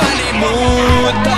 vale muito.